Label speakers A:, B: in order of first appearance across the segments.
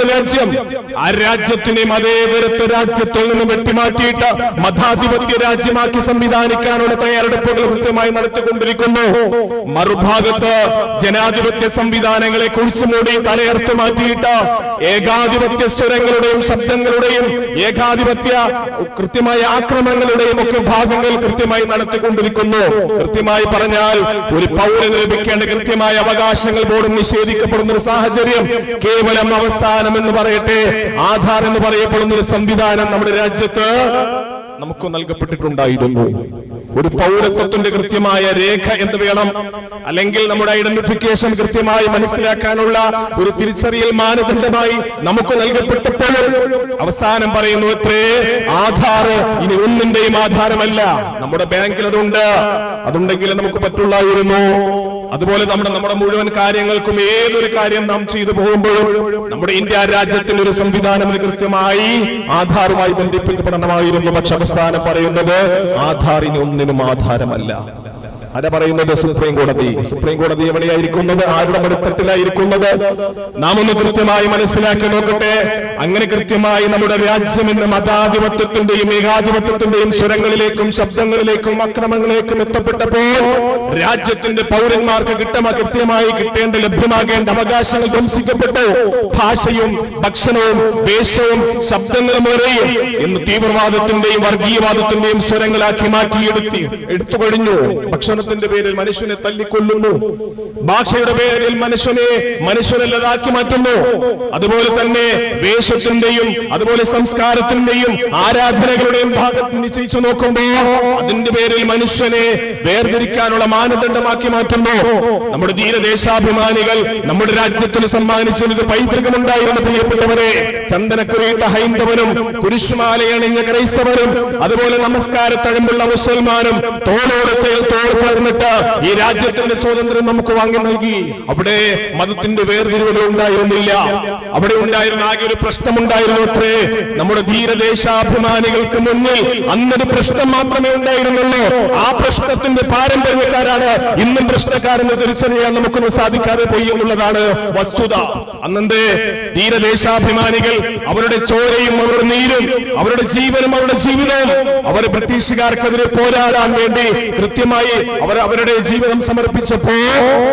A: നമ്മുടെ രാജ്യം. ആ രാജ്യത്തിനെ മതേതരത്വ രാജ്യത്തിൽ നിന്നും വെട്ടിമാറ്റിയിട്ട് മതാധിപത്യ രാജ്യമാക്കി സംവിധാനിക്കാനുള്ള തയ്യാറെടുപ്പുകൾ കൃത്യമായി നടത്തിക്കൊണ്ടിരിക്കുന്നു. മറുഭാഗത്ത് ജനാധിപത്യ സംവിധാനങ്ങളെ കുഴിച്ചുമൂടി തലയർത്ത് മാറ്റിയിട്ട് ഏകാധിപത്യ സ്വരങ്ങളുടെയും ശബ്ദങ്ങളുടെയും ഏകാധിപത്യ കൃത്യമായ ആക്രമണങ്ങളുടെയും ഒക്കെ ഭാഗങ്ങൾ കൃത്യമായി നടത്തിക്കൊണ്ടിരിക്കുന്നു. കൃത്യമായി പറഞ്ഞാൽ ഒരു പൗരന് ലഭിക്കേണ്ട കൃത്യമായ അവകാശങ്ങൾ പോലും നിഷേധിക്കപ്പെടുന്ന ഒരു സാഹചര്യം കേവലം അവസാനം എന്ന് പറയട്ടെ. ആധാർ എന്ന് പറയപ്പെടുന്ന ഒരു സംവിധാനം നമ്മുടെ രാജ്യത്ത് നമുക്ക് നൽകപ്പെട്ടിട്ടുണ്ടായിരുന്നു. ഒരു പൗരത്വത്തിന്റെ കൃത്യമായ രേഖ എന്ത് വേണം? അല്ലെങ്കിൽ നമ്മുടെ ഐഡന്റിഫിക്കേഷൻ കൃത്യമായി മനസ്സിലാക്കാനുള്ള ഒരു തിരിച്ചറിയൽ മാനദണ്ഡമായി നമുക്ക് നൽകപ്പെട്ടപ്പോഴും അവസാനം പറയുന്നു എത്രേ? ആധാർ ഇനി ഒന്നിന്റെയും ആധാരമല്ല. നമ്മുടെ ബാങ്കിൽ അതുണ്ട്. അതുണ്ടെങ്കിൽ നമുക്ക് പറ്റുള്ളായിരുന്നു. അതുപോലെ നമ്മുടെ നമ്മുടെ മുഴുവൻ കാര്യങ്ങൾക്കും ഏതൊരു കാര്യം നാം ചെയ്തു പോകുമ്പോഴും നമ്മുടെ ഇന്ത്യ രാജ്യത്തിന്റെ ഒരു സംവിധാനം കൃത്യമായി ആധാറുമായി ബന്ധിപ്പിക്കപ്പെടണമായിരുന്നു. പക്ഷെ അവസാനം പറയുന്നത് ആധാറിന് ഒന്നിനും ആധാരമല്ല. അത പറയുന്നത് സുപ്രീം കോടതി. സുപ്രീം കോടതി എവിടെയായിരിക്കുന്നത്? ആരുടെ മരുത്തത്തിലായിരിക്കുന്നത് നാം ഒന്ന് കൃത്യമായി മനസ്സിലാക്കി നോക്കട്ടെ. അങ്ങനെ കൃത്യമായി നമ്മുടെ രാജ്യം ഇന്ന് മതാധിപത്യത്തിന്റെയും ഏകാധിപത്യത്തിന്റെയും സ്വരങ്ങളിലേക്കും ശബ്ദങ്ങളിലേക്കും അക്രമങ്ങളിലേക്കും എത്തപ്പെട്ടപ്പോൾ രാജ്യത്തിന്റെ പൗരന്മാർക്ക് കിട്ടമ കൃത്യമായി കിട്ടേണ്ട ലഭ്യമാകേണ്ട അവകാശങ്ങൾ ധ്വംസിക്കപ്പെട്ടു. ഭാഷയും ഭക്ഷണവും വേഷവും ശബ്ദങ്ങളും വരെയും ഇന്ന് തീവ്രവാദത്തിന്റെയും വർഗീയവാദത്തിന്റെയും സ്വരങ്ങളാക്കി മാറ്റിയെടുത്തി എടുത്തു കഴിഞ്ഞു. ഭക്ഷണത്തിന്റെ പേരിൽ മനുഷ്യനെ തല്ലിക്കൊല്ലുന്നു. ഭാഷയുടെ പേരിൽ മനുഷ്യനെ മനുഷ്യനല്ലതാക്കി മാറ്റുന്നു. അതുപോലെ തന്നെ വേഷത്തിന്റെയും അതുപോലെ സംസ്കാരത്തിന്റെയും ആരാധനകളുടെയും ഭാഗത്ത് നിശ്ചയിച്ചു നോക്കുമ്പോ അതിന്റെ പേരിൽ മനുഷ്യനെ വേർതിരിക്കാനുള്ള മാനദണ്ഡമാക്കി മാറ്റുന്നു. നമ്മുടെ ധീരദേശാഭിമാനികൾ നമ്മുടെ രാജ്യത്തിന് സമ്മാനിച്ച ഒരു പൈതൃകമുണ്ടായിരുന്ന പ്രിയപ്പെട്ടവരെ. ചന്ദനക്കുറിയിട്ട ഹൈന്ദവനും കുരിശുമാലയണിഞ്ഞ ക്രൈസ്തവനും അതുപോലെ നമസ്കാരത്തഴമ്പുള്ള മുസൽമാനും തോളോടത്തെ തോൾ ചേർന്നിട്ട് ഈ രാജ്യത്തിന്റെ സ്വാതന്ത്ര്യം നമുക്ക് വാങ്ങി നൽകി. അവിടെ മതത്തിന്റെ വേർതിരിവുകൾ ഉണ്ടായിരുന്നില്ല. അവിടെ ഉണ്ടായിരുന്ന ആകെ ഒരു പ്രശ്നമുണ്ടായിരുന്നു അത്രേ. നമ്മുടെ ധീരദേശാഭിമാനികൾക്ക് മുന്നിൽ അന്നൊരു പ്രശ്നം മാത്രമേ ഉണ്ടായിരുന്നുള്ളൂ. ആ പ്രശ്നത്തിന്റെ പാരമ്പര്യക്കാരാണ്. ഇന്നും പ്രശ്നക്കാരെന്ന് തിരിച്ചറിയാൻ നമുക്കൊന്നും സാധിക്കാതെ പോയി എന്നുള്ളതാണ് വസ്തുത. അന്നത്തെ ധീരദേശാഭിമാനികൾ അവരുടെ ചോരയും അവരുടെ നീരും അവരുടെ ജീവനും അവരുടെ ജീവിതവും അവർ ബ്രിട്ടീഷുകാർക്കെതിരെ പോരാടാൻ വേണ്ടി കൃത്യമായി അവർ അവരുടെ ജീവിതം സമർപ്പിച്ചപ്പോ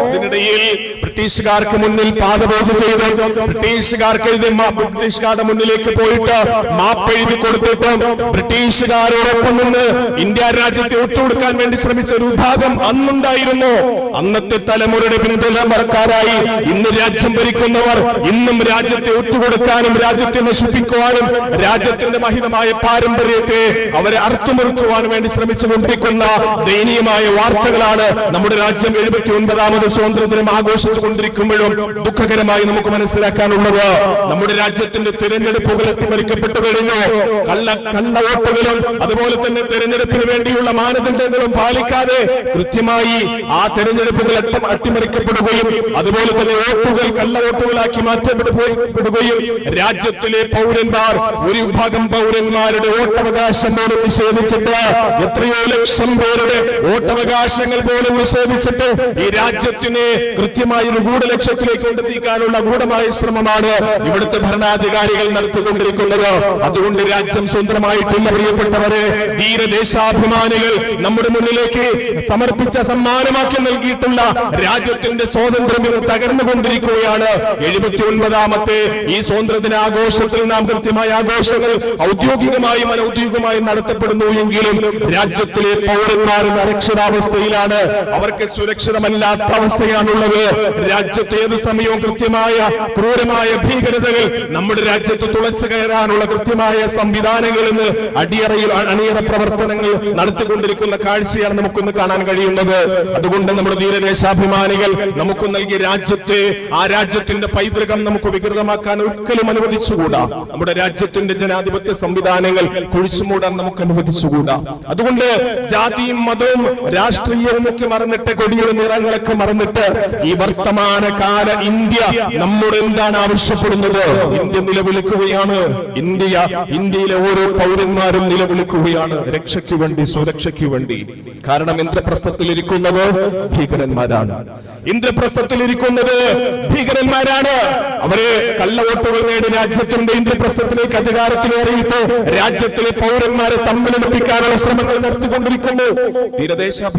A: അതിനിടയിൽ ബ്രിട്ടീഷുകാർക്ക് മുന്നിൽ പാദബോധ ചെയ്ത് ബ്രിട്ടീഷുകാർക്ക് ബ്രിട്ടീഷുകാരുടെ മുന്നിലേക്ക് പോയിട്ട് മാപ്പ് എഴുതി കൊടുത്തിട്ട് ബ്രിട്ടീഷുകാരോടൊപ്പം നിന്ന് ഇന്ത്യ രാജ്യത്തെ ഒത്തുകൊടുക്കാൻ വേണ്ടി ശ്രമിച്ച ഒരു വിഭാഗം അന്നുണ്ടായിരുന്നു. അന്നത്തെ തലമുറയുടെ പിന്തുണക്കാരായി ഇന്ന് രാജ്യം ഭരിക്കുന്നവർ ഇന്നും രാജ്യത്തെ ഒറ്റുകൊടുക്കാനും രാജ്യത്തെ നശിപ്പിക്കുവാനും രാജ്യത്തിന്റെ മഹിതമായ പാരമ്പര്യത്തെ അവരെ അർത്ഥമുറുക്കുവാനും വേണ്ടി ശ്രമിച്ചുകൊണ്ടിരിക്കുന്ന ദയനീയമായ വാർത്തകളാണ് നമ്മുടെ രാജ്യം എഴുപത്തി ഒൻപതാമത് സ്വാതന്ത്ര്യദിനം ആഘോഷിച്ചു കൊണ്ടിരിക്കുമ്പോഴും ദുഃഖകരമായി നമുക്ക് മനസ്സിലാക്കാനുള്ളത്. നമ്മുടെ രാജ്യത്തിന്റെ തിരഞ്ഞെടുപ്പുകൾ അട്ടിമറിക്കപ്പെട്ടു കഴിഞ്ഞു. കള്ള കള്ള വോട്ടുകളും അതുപോലെ തന്നെ തിരഞ്ഞെടുപ്പിന് വേണ്ടിയുള്ള മാനദണ്ഡങ്ങളും പാലിക്കാതെ കൃത്യമായി ആ തെരഞ്ഞെടുപ്പുകൾ അട്ടിമറിക്കപ്പെടുകയും അതുപോലെ തന്നെ വോട്ടുകൾ കള്ള വോട്ടുകളാക്കി മാറ്റപ്പെടുകയും രാജ്യത്തിലെ പൗരന്മാർ ഒരു വിഭാഗം പൗരന്മാരുടെ വോട്ടവകാശം നിഷേധിച്ചിട്ട് എത്രയോ ലക്ഷം പേരുടെ വോട്ടവകാശങ്ങൾ പോലും നിഷേധിച്ചിട്ട് ഈ രാജ്യത്തിനെ കൃത്യമായി ഒരു ഗൂഢലക്ഷ്യത്തിലേക്ക് കൊണ്ടെത്തിക്കാനുള്ള ഗൂഢമായ ശ്രമമാണ് ഇവിടുത്തെ ഭരണാധികാരികൾ നടത്തിക്കൊണ്ടിരിക്കുന്നത്. അതുകൊണ്ട് രാജ്യം സ്വന്തമായിട്ടില്ല പ്രിയപ്പെട്ടവരെ. ധീരദേശാഭിമാനികൾ നമ്മുടെ മുന്നിലേക്ക് സമർപ്പിച്ച സമ്മാനമാക്കി നൽകിയിട്ടുള്ള രാജ്യത്തിന്റെ സ്വാതന്ത്ര്യം ഇന്ന് തകർന്നുകൊണ്ടിരിക്കുകയാണ് എഴുപത്തി ഒൻപതാമത്തെ ഈ സ്വാതന്ത്ര്യദിന ആഘോഷത്തിൽ നാം കൃത്യമായ ആഘോഷങ്ങൾ ഔദ്യോഗികമായും അനൌദ്യോഗികമായും നടത്തപ്പെടുന്നു എങ്കിലും രാജ്യത്തിലെ പൗരന്മാരുടെ ഇന്ന് അരക്ഷിതാവസ്ഥയിലാണ് അവർക്ക് സുരക്ഷിതമല്ലാത്ത അവസ്ഥയാണുള്ളത് രാജ്യത്ത് ഏത് സമയവും കൃത്യമായ ക്രൂരമായ ഭീകരതകൾ നമ്മുടെ രാജ്യത്ത് തുളച്ചു കയറാനുള്ള കൃത്യമായ സംവിധാനങ്ങൾ ഇന്ന് അടിയറയിൽ അണിയറ പ്രവർത്തനങ്ങൾ നടത്തിക്കൊണ്ടിരിക്കുന്ന കാഴ്ചയാണ് നമുക്കൊന്ന് കാണാൻ കഴിയുന്നത്. അതുകൊണ്ട് നമ്മുടെ ധീരദേശാഭിമാനികൾ നമുക്ക് നൽകിയ രാജ്യത്തെ ആ രാജ്യത്തിന്റെ പൈതൃകം നമുക്ക് വികൃതമാക്കാൻ ഒരിക്കലും അനുവദിച്ചുകൂടാ. നമ്മുടെ രാജ്യത്തിന്റെ ജനാധിപത്യ സംവിധാനങ്ങൾ കുഴിച്ചുമൂടാൻ നമുക്ക് അനുവദിച്ചുകൂടാ. അതുകൊണ്ട് ജാതിയും മതവും രാഷ്ട്രീയ രാഷ്ട്രീയവുമൊക്കെ മറന്നിട്ട് കൊടിയുടെ നിറങ്ങളൊക്കെ മറന്നിട്ട് ഈ വർത്തമാന കാല ഇന്ത്യ നമ്മുടെ എന്താണ് ആവശ്യപ്പെടുന്നത്? ഇന്ത്യ നിലവിളിക്കുകയാണ്. ഇന്ത്യ ഇന്ത്യയിലെ ഓരോ പൗരന്മാരും നിലവിളിക്കുകയാണ്. രക്ഷയ്ക്ക് വേണ്ടി സുരക്ഷയ്ക്ക് വേണ്ടി. കാരണം ഇന്ദ്രപ്രസ്ഥത്തിലിരിക്കുന്നത് ഭീകരന്മാരാണ്. ഇന്ദ്രപ്രസ്ഥത്തിൽ ഇന്ദ്രപ്രസ്ഥത്തിലിരിക്കുന്നത് ഭീകരന്മാരാണ്. അവർ കള്ളവോട്ടുകൾ നേടി രാജ്യത്തിന്റെ ഇന്ദ്രപ്രസ്ഥത്തിലേക്ക് അധികാരത്തിലേറിയിട്ട് രാജ്യത്തിലെ പൗരന്മാരെ തമ്മിലടുപ്പിക്കാനുള്ള ശ്രമങ്ങൾ നടത്തിക്കൊണ്ടിരിക്കുന്നു.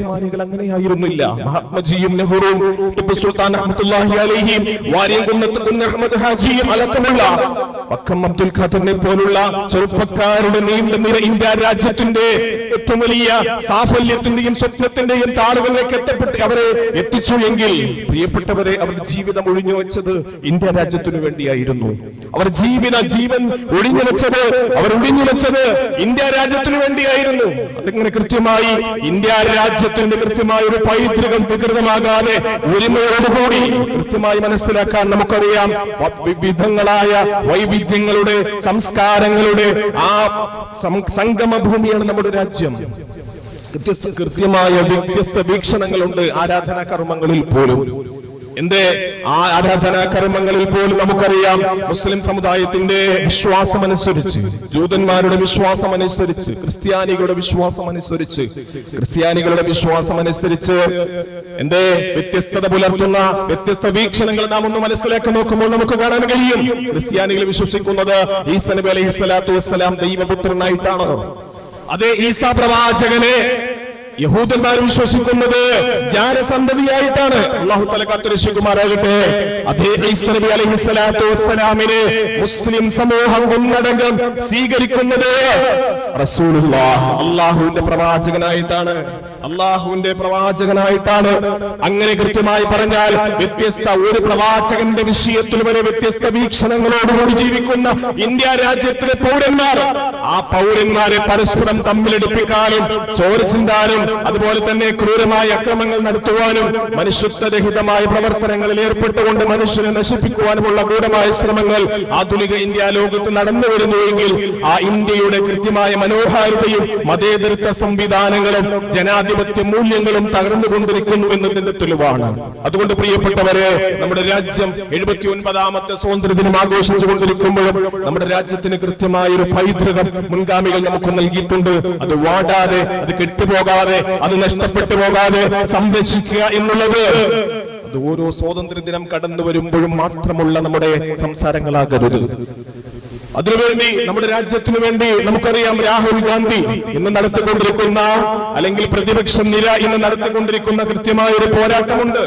A: തീരദേശാഭിമാനികൾ അങ്ങനെയായിരുന്നില്ല മഹാത്മജിയും നെഹ്റുവും ടിപ്പു സുൽത്താൻ അഹമ്മദുല്ലാഹി അലഹിയും വാര്യംകുന്നത്ത് കുഞ്ഞ് അഹമ്മദ് ഹാജിയും അടക്കമുള്ള വക്കം അബ്ദുൽ ഖാദറിനെ പോലുള്ള ചെറുപ്പക്കാരുടെ നീണ്ട നിര ഇന്ത്യ രാജ്യത്തിന്റെ ഏറ്റവും വലിയ സാഫല്യത്തിന്റെയും സ്വപ്നത്തിന്റെയും താളുകളിലേക്ക് എത്തപ്പെട്ട് അവരെ എത്തിച്ചു എങ്കിൽ പ്രിയപ്പെട്ടവരെ അവരുടെ ജീവിതം ഒഴിഞ്ഞു വെച്ചത് ഇന്ത്യ രാജ്യത്തിനു വേണ്ടിയായിരുന്നു. അവർ ജീവിത ജീവൻ ഒഴിഞ്ഞു വെച്ചത് അവർ ഒഴിഞ്ഞു വെച്ചത് ഇന്ത്യ രാജ്യത്തിനു വേണ്ടിയായിരുന്നു. അതിങ്ങനെ കൃത്യമായി ഇന്ത്യ രാജ്യത്തിന്റെ കൃത്യമായ ഒരു പൈതൃകം വികൃതമാകാതെ ഒരുമയോടുകൂടി കൃത്യമായി മനസ്സിലാക്കാൻ നമുക്കറിയാം. വിവിധങ്ങളായ വൈവിധ്യങ്ങളുടെ സംസ്കാരങ്ങളുടെ ആ സംഗമ ഭൂമിയാണ് നമ്മുടെ രാജ്യം. കൃത്യസ്ഥ കൃത്യമായ വ്യത്യസ്ത വീക്ഷണങ്ങളുണ്ട് ആരാധനാ കർമ്മങ്ങളിൽ പോലും. എന്തേ ആ ആരാധനാ കർമ്മങ്ങളിൽ പോലും നമുക്കറിയാം മുസ്ലിം സമുദായത്തിന്റെ വിശ്വാസം അനുസരിച്ച് ജൂതന്മാരുടെ വിശ്വാസം അനുസരിച്ച് ക്രിസ്ത്യാനികളുടെ വിശ്വാസം അനുസരിച്ച് ക്രിസ്ത്യാനികളുടെ വിശ്വാസം അനുസരിച്ച് എന്റെ വ്യത്യസ്തത പുലർത്തുന്ന വ്യത്യസ്ത വീക്ഷണങ്ങൾ നാം ഒന്ന് മനസ്സിലാക്കി നോക്കുമ്പോൾ നമുക്ക് കാണാൻ കഴിയും. ക്രിസ്ത്യാനികൾ വിശ്വസിക്കുന്നത് ഈസ നബി അലൈഹി സ്വലാത്തു വസ്സലാം ദൈവപുത്രനായിട്ടാണ്. അതേ ഈസ പ്രവാചകനെ യഹൂദന്മാർ വിശ്വസിക്കുന്നത് ജാരസന്തതിയായിട്ടാണ് അള്ളാഹു തല കാത്തുരക്ഷിക്കുമാറാകട്ടെ. അതേ നബി അലൈഹി സ്വലാത്തു വസ്സലാമിനെ മുസ്ലിം സമൂഹം ഒന്നടങ്കം സ്വീകരിക്കുന്നത് റസൂലുള്ള അള്ളാഹുവിന്റെ പ്രവാചകനായിട്ടാണ്. അള്ളാഹുവിന്റെ പ്രവാചകനായിട്ടാണ്. അങ്ങനെ കൃത്യമായി പറഞ്ഞാൽ വ്യത്യസ്ത ഒരു പ്രവാചകന്റെ വിഷയത്തിൽ വരെ വ്യത്യസ്ത വീക്ഷണങ്ങളോടുകൂടി ജീവിക്കുന്ന ഇന്ത്യ രാജ്യത്തിലെ പൗരന്മാർ ആ പൗരന്മാരെ പരസ്പരം തമ്മിലെടുപ്പിക്കാനും ചോര ചിന്താനും അതുപോലെ തന്നെ ക്രൂരമായ അക്രമങ്ങൾ നടത്തുവാനും മനുഷ്യത്വരഹിതമായ പ്രവർത്തനങ്ങളിൽ ഏർപ്പെട്ടുകൊണ്ട് മനുഷ്യനെ നശിപ്പിക്കുവാനുമുള്ള ക്രൂരമായ ശ്രമങ്ങൾ ആധുനിക ഇന്ത്യ ലോകത്ത് നടന്നു വരുന്നുവെങ്കിൽ ആ ഇന്ത്യയുടെ കൃത്യമായ മനോഹാരിതയും മതേതരത്വ സംവിധാനങ്ങളും ജനാധിപത്യ മൂല്യങ്ങളും തകർന്നുകൊണ്ടിരിക്കുന്നു എന്നതിന്റെ തെളിവാണ്. അതുകൊണ്ട് പ്രിയപ്പെട്ടവരെ നമ്മുടെ രാജ്യം എഴുപത്തി ഒൻപതാമത്തെ സ്വാതന്ത്ര്യ ദിനം ആഘോഷിച്ചു കൊണ്ടിരിക്കുമ്പോഴും നമ്മുടെ രാജ്യത്തിന് കൃത്യമായ ഒരു പൈതൃകം മുൻഗാമികൾ നമുക്ക് നൽകിയിട്ടുണ്ട്. അത് വാടാതെ അത് കെട്ടുപോകാതെ അത് നഷ്ടപ്പെട്ടു പോകാതെ സംരക്ഷിക്കുക എന്നുള്ളത് അത് ഓരോ സ്വാതന്ത്ര്യ ദിനം കടന്നു വരുമ്പോഴും മാത്രമുള്ള നമ്മുടെ സംസാരങ്ങളാകരുത്. അതിനുവേണ്ടി നമ്മുടെ രാജ്യത്തിനു വേണ്ടി നമുക്കറിയാം രാഹുൽ ഗാന്ധി ഇന്ന് നടത്തിക്കൊണ്ടിരിക്കുന്ന അല്ലെങ്കിൽ പ്രതിപക്ഷ നിര ഇന്ന് നടത്തിക്കൊണ്ടിരിക്കുന്ന കൃത്യമായ ഒരു പോരാട്ടമുണ്ട്.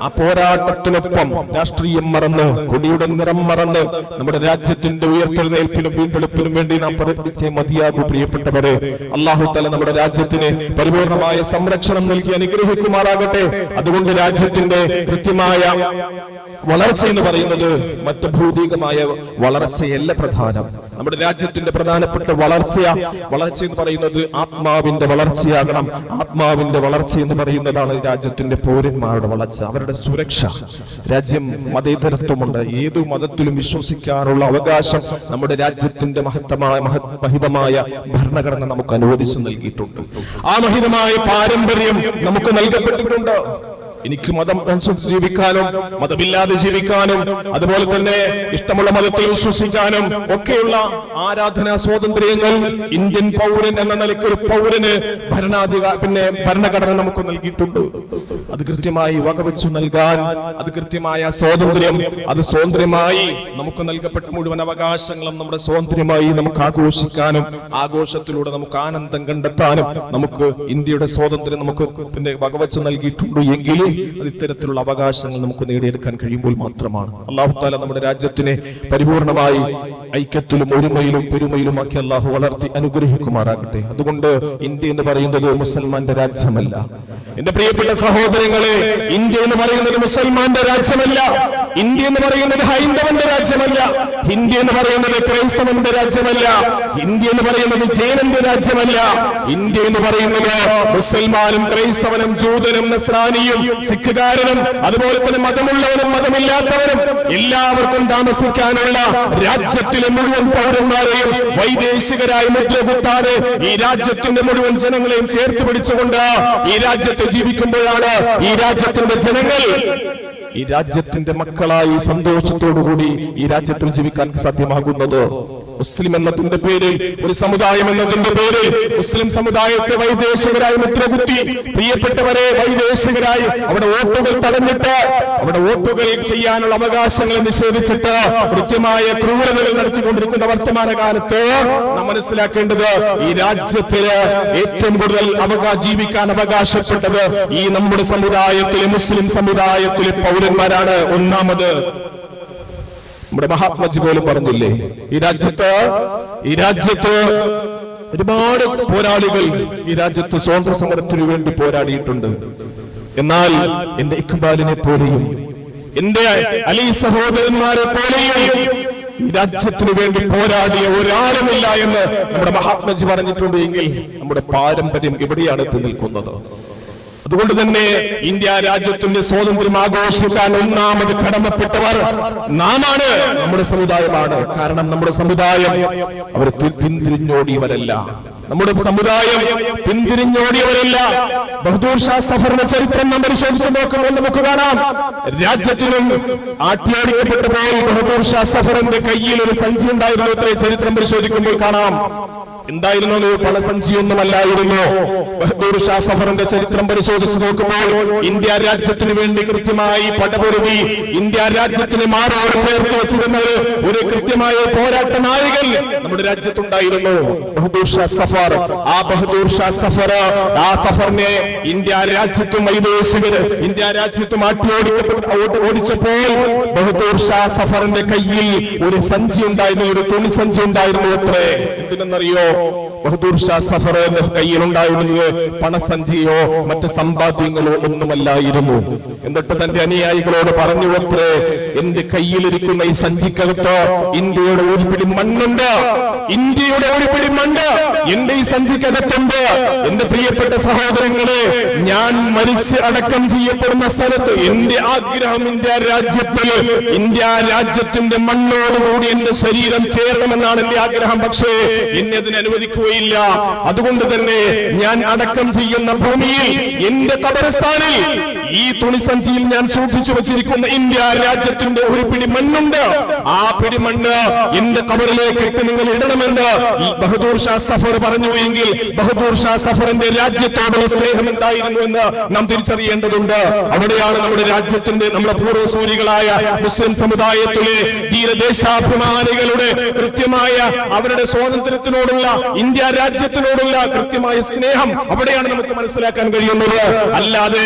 A: ആ പോരാട്ടത്തിനൊപ്പം രാഷ്ട്രീയം മറന്ന് കൊടിയുടെ നിറം മറന്ന് നമ്മുടെ രാജ്യത്തിന്റെ ഉയർത്തെഴുന്നേൽപ്പിനും വീണ്ടെടുപ്പിനും വേണ്ടി നാം പ്രവർത്തിച്ചേ മതിയാകൂ പ്രിയപ്പെട്ടവരെ. അള്ളാഹു തല നമ്മുടെ രാജ്യത്തിന് പരിപൂർണമായ സംരക്ഷണം നൽകി അനുഗ്രഹിക്കുമാറാകട്ടെ. അതുകൊണ്ട് രാജ്യത്തിന്റെ കൃത്യമായ വളർച്ച എന്ന് പറയുന്നത് മറ്റ് ഭൗതികമായ വളർച്ചയല്ല പ്രധാനം. നമ്മുടെ രാജ്യത്തിന്റെ പ്രധാനപ്പെട്ട വളർച്ചയാ. വളർച്ച എന്ന് പറയുന്നത് ആത്മാവിന്റെ വളർച്ചയാകണം. ആത്മാവിന്റെ വളർച്ച എന്ന് പറയുന്നതാണ് രാജ്യത്തിന്റെ പൗരന്മാരുടെ വളർച്ച. അവരുടെ സുരക്ഷ. രാജ്യം മതേതരത്വമുണ്ട്. ഏതു മതത്തിലും വിശ്വസിക്കാനുള്ള അവകാശം നമ്മുടെ രാജ്യത്തിന്റെ മഹത്തമായ മഹ- മഹിതമായ ഭരണഘടന നമുക്ക് അനുവദിച്ചു നൽകിയിട്ടുണ്ട്. ആ മഹിതമായ പാരമ്പര്യം നമുക്ക് നൽകപ്പെട്ടിട്ടുണ്ട്. എനിക്ക് മതം അനുസരിച്ച് ജീവിക്കാനും മതമില്ലാതെ ജീവിക്കാനും അതുപോലെ തന്നെ ഇഷ്ടമുള്ള മതത്തിൽ വിശ്വസിക്കാനും ഒക്കെയുള്ള ആരാധനാ സ്വാതന്ത്ര്യങ്ങൾ ഇന്ത്യൻ പൗരൻ എന്ന നിലയ്ക്ക് ഒരു പൗരന് ഭരണാധികാര പിന്നെ ഭരണഘടന നമുക്ക് നൽകിയിട്ടുണ്ട്. അത് കൃത്യമായി വകവെച്ചു നൽകാൻ അത് കൃത്യമായ സ്വാതന്ത്ര്യം അത് സ്വാതന്ത്ര്യമായി നമുക്ക് നൽകപ്പെട്ട മുഴുവൻ അവകാശങ്ങളും നമ്മുടെ സ്വാതന്ത്ര്യമായി നമുക്ക് ആഘോഷിക്കാനും ആഘോഷത്തിലൂടെ നമുക്ക് ആനന്ദം കണ്ടെത്താനും നമുക്ക് ഇന്ത്യയുടെ സ്വാതന്ത്ര്യം നമുക്ക് പിന്നെ വകവെച്ച് നൽകിയിട്ടുണ്ട് എങ്കിൽ അത് ഇത്തരത്തിലുള്ള അവകാശങ്ങൾ നമുക്ക് നേടിയെടുക്കാൻ കഴിയുമ്പോൾ മാത്രമാണ്. അള്ളാഹു താല നമ്മുടെ രാജ്യത്തിനെ പരിപൂർണമായി ഐക്യത്തിലും ഒരുമയിലും പെരുമയിലും ഒക്കെ അള്ളാഹു വളർത്തി അനുഗ്രഹിക്കുമാറാകട്ടെ. അതുകൊണ്ട് ഇന്ത്യ എന്ന് പറയുന്നത് മുസൽമാന്റെ രാജ്യമല്ല. എന്റെ പ്രിയപ്പെട്ട സഹോദരങ്ങളെ ഇന്ത്യ എന്ന് പറയുന്നത് മുസൽമാന്റെ രാജ്യമല്ല. ഇന്ത്യ എന്ന് പറയുന്നത് ഹൈന്ദവന്റെ രാജ്യമല്ല. ഇന്ത്യ എന്ന് പറയുന്നത് ക്രൈസ്തവന്റെ രാജ്യമല്ല. ഇന്ത്യ എന്ന് പറയുന്നത് ജൈനന്റെ രാജ്യമല്ല. ഇന്ത്യ എന്ന് പറയുന്നത് മുസൽമാനും ക്രൈസ്തവനും ജൂതനും നസ്രാനിയും സിഖുകാരനും അതുപോലെ തന്നെ മതമുള്ളവനും മതമില്ലാത്തവനും എല്ലാവർക്കും താമസിക്കാനുള്ള രാജ്യത്തിലെ രാജ്യത്തിലെ മുഴുവൻ പൗരന്മാരെയും വൈദേശികരായി മുദ്രകുത്താതെ ഈ രാജ്യത്തിന്റെ മുഴുവൻ ജനങ്ങളെയും ചേർത്ത് പിടിച്ചുകൊണ്ട് ഈ രാജ്യത്ത് ജീവിക്കുമ്പോഴാണ് ഈ രാജ്യത്തിന്റെ ജനങ്ങൾ ഈ രാജ്യത്തിന്റെ മക്കളായി സന്തോഷത്തോടുകൂടി ഈ രാജ്യത്തിൽ ജീവിക്കാൻ സാധ്യമാകുന്നത്. മുസ്ലിം എന്നതിന്റെ പേരിൽ ഒരു സമുദായം എന്നതിന്റെ പേരിൽ മുസ്ലിം സമുദായത്തെ വൈദേശികരായി മുദ്രകുത്തി പ്രിയപ്പെട്ടവരെ വൈദേശികരായി അവിടെ വോട്ടുകൾ തടഞ്ഞിട്ട് അവിടെ വോട്ടുകൾ ചെയ്യാനുള്ള അവകാശങ്ങൾ നിഷേധിച്ചിട്ട് കൃത്യമായ ക്രൂരതകൾ നടത്തിക്കൊണ്ടിരിക്കുന്ന വർത്തമാന കാലത്ത് നാം മനസ്സിലാക്കേണ്ടത് ഈ രാജ്യത്തിൽ ഏറ്റവും കൂടുതൽ അവകാശ ജീവിക്കാൻ അവകാശപ്പെട്ടത് ഈ നമ്മുടെ സമുദായത്തിലെ മുസ്ലിം സമുദായത്തിലെ പൗരന്മാരാണ്. ഒന്നാമത് നമ്മുടെ മഹാത്മജി പോലും പറഞ്ഞില്ലേ ഈ രാജ്യത്ത് ഈ രാജ്യത്ത് ഒരുപാട് പോരാളികൾ ഈ രാജ്യത്ത് സ്വാതന്ത്ര്യ സമരത്തിനു വേണ്ടി പോരാടിയിട്ടുണ്ട്. എന്നാൽ എന്റെ ഇക്ബാലിനെ പോലെയും എന്റെ അലി സഹോദരന്മാരെ പോലെയും ഈ രാജ്യത്തിനു വേണ്ടി പോരാടിയ ഒരാളുമില്ല എന്ന് നമ്മുടെ മഹാത്മജി പറഞ്ഞിട്ടുണ്ട് എങ്കിൽ നമ്മുടെ പാരമ്പര്യം എവിടെയാണ് എത്തി നിൽക്കുന്നത്? അതുകൊണ്ട് തന്നെ ഇന്ത്യ രാജ്യത്തിന്റെ സ്വാതന്ത്ര്യം ആഘോഷിക്കാൻ ഒന്നാമത് കടമപ്പെട്ടവർ നാമാണ്. നമ്മുടെ സമുദായമാണ്. കാരണം നമ്മുടെ സമുദായം അവർ പിന്തിരിഞ്ഞോടിയവരല്ല. നമ്മുടെ സമുദായം പിന്തിരിഞ്ഞോടിയവരല്ല. ബഹദൂർ ഷാ സഫറിന്റെ ചരിത്രം നാം പരിശോധിച്ച് നോക്കുമ്പോൾ നമുക്ക് കാണാം. രാജ്യത്തിനും ആട്ടിയോടിക്കപ്പെട്ടു ബഹദൂർ ഷാ സഫറിന്റെ കയ്യിൽ ഒരു സഞ്ചി ഉണ്ടായിരുന്നു. ഇത്രയും ചരിത്രം പരിശോധിക്കുമ്പോൾ കാണാം. എന്തായിരുന്നു പല പണസഞ്ചിയൊന്നുമല്ലായിരുന്നു ബഹദൂർ ഷാ സഫറിന്റെ ചരിത്രം പരിശോധിച്ചു നോക്കുമ്പോൾ ഇന്ത്യ രാജ്യത്തിന് വേണ്ടി കൃത്യമായി പടപൊരുതി ഇന്ത്യ രാജ്യത്തിന് മാറോട് ചേർത്ത് വെച്ചിരുന്നത് ഒരു കൃത്യമായ പോരാട്ട നായകൻ നമ്മുടെ രാജ്യത്തുണ്ടായിരുന്നു. ബഹദൂർ ഷാ സഫർ. ആ ബഹദൂർ ഷാ സഫർ ആ സഫറിനെ ഇന്ത്യ രാജ്യത്തും വൈദേശികർ ഇന്ത്യ രാജ്യത്തും ആട്ടിയോടിക്കപ്പെട്ട ഓടി- ഓടിച്ചപ്പോൾ ബഹദൂർ ഷാ സഫറിന്റെ കയ്യിൽ ഒരു സഞ്ചി ഉണ്ടായിരുന്നു ഒരു തുണി സഞ്ചി ഉണ്ടായിരുന്നു അത്രേ. എന്തിനെന്നറിയോ? Hill ബഹദൂർ ഷാ ഉണ്ടായിരുന്നത് പണസഞ്ചിയോ മറ്റ് സമ്പാദ്യങ്ങളോ ഒന്നുമല്ലായിരുന്നു. എന്നിട്ട് തന്റെ അനുയായികളോട് പറഞ്ഞു അത്രേ എന്റെ കയ്യിലിരിക്കുന്ന ഈ സഞ്ചിക്കകത്ത് ഇന്ത്യയുടെ ഒരു പിടി മണ്ണുണ്ട്. ഇന്ത്യയുടെ ഒരു പിടി മണ്ണ് എന്റെ ഈ സഞ്ചിക്കകത്തുണ്ട് എന്റെ പ്രിയപ്പെട്ട സഹോദരങ്ങളെ ഞാൻ മരിച്ച് അടക്കം ചെയ്യപ്പെടുന്ന സ്ഥലത്ത് എന്റെ ആഗ്രഹം ഇന്ത്യ രാജ്യത്തിൽ ഇന്ത്യ രാജ്യത്തിന്റെ മണ്ണോടുകൂടി എന്റെ ശരീരം ചേരണമെന്നാണ് എന്റെ ആഗ്രഹം. പക്ഷേ എന്നെ അതിന് അനുവദിക്കുകയില്ല അതുകൊണ്ട് തന്നെ ഞാൻ അടക്കം ചെയ്യുന്ന ഭൂമിയിൽ എന്റെ കബരസ്ഥാനിൽ ഈ തുണിസഞ്ചിയിൽ ഞാൻ സൂക്ഷിച്ചു വെച്ചിരിക്കുന്ന ഇന്ത്യ രാജ്യത്തിന്റെ ഒരു പിടി മണ്ണുണ്ട് ആ പിടി മണ്ണ് എന്റെ കബറിലേക്ക് ഇട്ട് നിങ്ങൾ ഇടണമെന്ന് ബഹദൂർ ഷാ സഫർ പറഞ്ഞു എങ്കിൽ ബഹദൂർ ഷാ സഫറിന്റെ രാജ്യത്തോടുള്ള സ്നേഹം എന്തായിരുന്നു എന്ന് നാം തിരിച്ചറിയേണ്ടതുണ്ട്. അവിടെയാണ് നമ്മുടെ രാജ്യത്തിന്റെ നമ്മുടെ പൂർവസൂരികളായ മുസ്ലിം സമുദായത്തിലെ ധീരദേശാഭിമാനികളുടെ കൃത്യമായ അവരുടെ സ്വാതന്ത്ര്യത്തിനോടുള്ള ഇന്ത്യ രാജ്യത്തിനോടുള്ള കൃത്യമായ സ്നേഹം അവിടെയാണ് നമുക്ക് മനസ്സിലാക്കാൻ കഴിയുന്നത്. അല്ലാതെ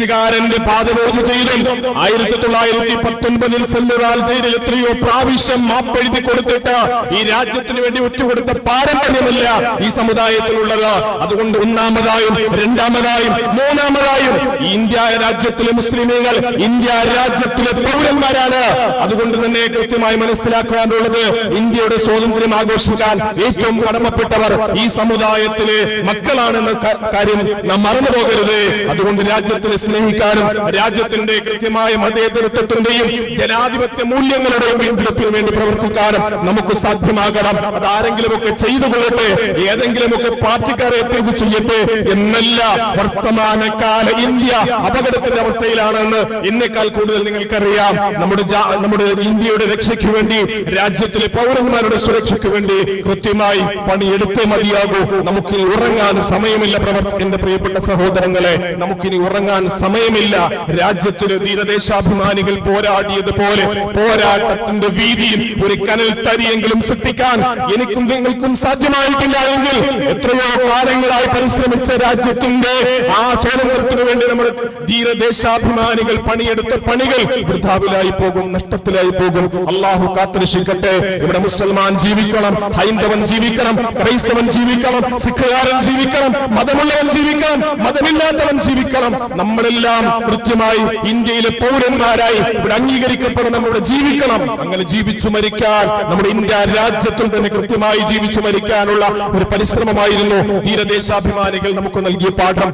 A: ബ്രിട്ടീഷുകാരന്റെ പാതപൂജ ചെയ്തും ആയിരത്തി തൊള്ളായിരത്തി പത്തൊൻപതിൽ സെല്ലുറാൽ ജയിലിൽ എത്രയോ പ്രാവശ്യം മാപ്പെഴുതി കൊടുത്തിട്ട് ഈ രാജ്യത്തിന് വേണ്ടി ഒറ്റുകൊടുത്ത പാരമ്പര്യമല്ല ഈ സമുദായത്തിലുള്ളത്. അതുകൊണ്ട് ഒന്നാമതായും രണ്ടാമതായും മൂന്നാമതായും ഇന്ത്യ രാജ്യത്തിലെ മുസ്ലിമീങ്ങൾ ഇന്ത്യ രാജ്യത്തിലെ പൗരന്മാരാണ്. അതുകൊണ്ട് തന്നെ കൃത്യമായി മനസ്സിലാക്കാനുള്ളത് ഇന്ത്യയുടെ സ്വാതന്ത്ര്യം ആഘോഷിക്കാൻ ഏറ്റവും കടമപ്പെട്ടവർ ഈ സമുദായത്തിലെ മക്കളാണെന്ന കാര്യം നാം മറന്നു പോകരുത് അതുകൊണ്ട് രാജ്യത്തിനെ സ്നേഹിക്കാനും രാജ്യത്തിന്റെ കൃത്യമായ മതേതരത്വത്തിന്റെയും ജനാധിപത്യ മൂല്യങ്ങളുടെയും വീണ്ടെടുപ്പിന് വേണ്ടി പ്രവർത്തിക്കാനും നമുക്ക് സാധ്യമാകണം. അതാരെങ്കിലുമൊക്കെ ചെയ്തു കൊള്ളട്ടെ ഏതെങ്കിലുമൊക്കെ പാർട്ടിക്കാരെ എത്തിയത് ചെയ്യട്ടെ എന്നല്ല വർത്തമാനകാല ഇന്ത്യ അപകടത്തിന്റെ അവസ്ഥയിലാണെന്ന് ഇന്നേക്കാൾ കൂടുതൽ നിങ്ങൾക്കറിയാം. നമ്മുടെ നമ്മുടെ ഇന്ത്യയുടെ രക്ഷയ്ക്ക് വേണ്ടി രാജ്യത്തിലെ പൗരന്മാരുടെ സുരക്ഷയ്ക്ക് വേണ്ടി കൃത്യമായി പണിയെടുത്തേ മതിയാകൂ. നമുക്കിനി ഉറങ്ങാൻ സമയമില്ല പ്രവർ എന്റെ പ്രിയപ്പെട്ട സഹോദരങ്ങളെ. നമുക്കിനി ഉറങ്ങാൻ സമയമില്ല. രാജ്യത്തിന് ധീരദേശാഭിമാനികൾ പോരാടിയതുപോലെ പോരാട്ടത്തിന്റെ വീതിയിൽ ഒരു കനൽ തരിയെങ്കിലും സൃഷ്ടിക്കാൻ എനിക്കും നിങ്ങൾക്കും സാധ്യമായിട്ടില്ല എങ്കിൽ എത്രയോ കാലങ്ങളായി പരിശ്രമിച്ച രാജ്യത്തിന്റെ ആ സ്വാതന്ത്ര്യത്തിനു വേണ്ടി നമ്മുടെ ധീരദേശാഭിമാനികൾ പണിയെടുത്ത പണികൾ വൃഥാവിലായി പോകും നഷ്ടത്തിലായി പോകും. അള്ളാഹു കാത്തുരക്ഷിക്കട്ടെ. ഇവിടെ മുസൽമാൻ ജീവിക്കണം ഹൈന്ദവൻ ജീവിക്കണം ക്രൈസ്തവൻ ജീവിക്കണം സിഖുകാരൻ ജീവിക്കണം മതമുള്ളവൻ ജീവിക്കണം മതമില്ലാത്തവൻ ജീവിക്കണം. നമ്മളെല്ലാം കൃത്യമായി ഇന്ത്യയിലെ പൗരന്മാരായി ഇവിടെ അംഗീകരിക്കപ്പെടണം നമ്മുടെ ജീവിക്കണം. അങ്ങനെ ജീവിച്ചു മരിക്കാൻ നമ്മുടെ ഇന്ത്യ രാജ്യത്തിൽ തന്നെ കൃത്യമായി ജീവിച്ചു മരിക്കാനുള്ള ഒരു പരിശ്രമമായിരുന്നു. തീരദേശാഭിമാനികൾ നമുക്ക് നൽകിയ പാഠം.